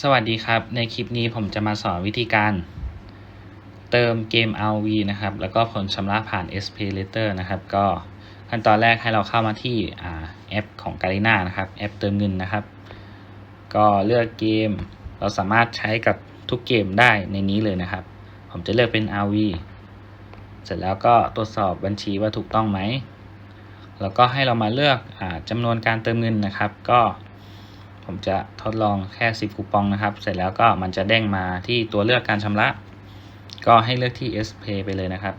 สวัสดีครับ ในคลิปนี้ผมจะมาสอนวิธีการ เติมเกม RV นะครับ แล้วก็ผลชำระผ่าน s p a y Later นะครับ ก็ขั้นตอนแรกให้เราเข้ามาที่อแอปของ g a r i n a นะครับ แอปเติมเงินนะครับ ก็เลือกเกม เราสามารถใช้กับทุกเกมได้ในนี้เลยนะครับ ผมจะเลือกเป็น RV เสร็จแล้วก็ตรวจสอบบัญชีว่าถูกต้องไหม แล้วก็ให้เรามาเลือกอจำนวนการเติมเงินนะครับ ก็ ผมจะทดลองแค่ 10 คูปองนะครับ เสร็จแล้วก็มันจะเด้งมาที่ตัวเลือกการชำระ ก็ให้เลือกที่ S Pay ไปเลยนะครับ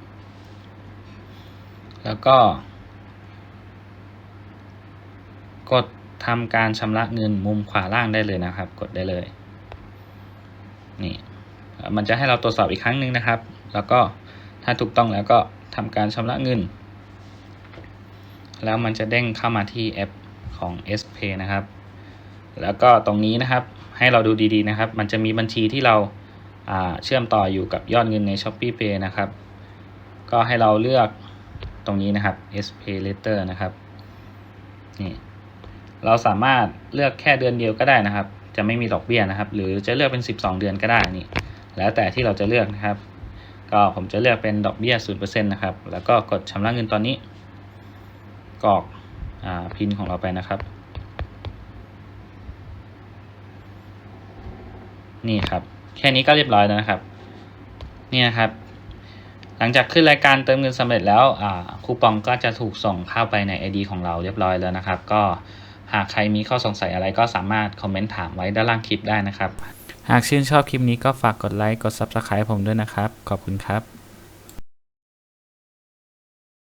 แล้วก็ กดทำการชำระเงินมุมขวาล่างได้เลยนะครับ กดได้เลย นี่มันจะให้เราตรวจสอบอีกครั้งหนึ่งนะครับ แล้วก็ถ้าถูกต้องแล้วก็ทำการชำระเงิน แล้วมันจะเด้งเข้ามาที่แอปของ S Pay นะครับ แล้วก็ตรงนี้นะครับให้เราดูดีๆนะครับ มันจะมีบัญชีที่เราเชื่อมต่ออยู่กับยอดเงินใน Shopee Pay นะครับ ก็ให้เราเลือกตรงนี้นะครับ S Pay Later นะครับนี่เราสามารถเลือกแค่เดือนเดียวก็ได้นะครับ จะไม่มีดอกเบี้ยนะครับ หรือจะเลือกเป็น 12 เดือนก็ได้นี่ แล้วแต่ที่เราจะเลือกนะครับ ก็ผมจะเลือกเป็นดอกเบี้ย0%นะครับ แล้วก็กดชำระเงินตอนนี้กรอกอพินของเราไปนะครับ นี่ครับ แค่นี้ก็เรียบร้อยแล้วนะครับนี่นะครับ หลังจากขึ้นรายการเติมเงินสำเร็จแล้วคูปองก็จะถูกส่งเข้าไปใน ID ของเราเรียบร้อยแล้วนะครับ ก็หากใครมีข้อสงสัยอะไรก็สามารถคอมเมนต์ถามไว้ด้านล่างคลิปได้นะครับ หากชื่นชอบคลิปนี้ก็ฝากกดไลค์กด Subscribe ผมด้วยนะครับ ขอบคุณครับ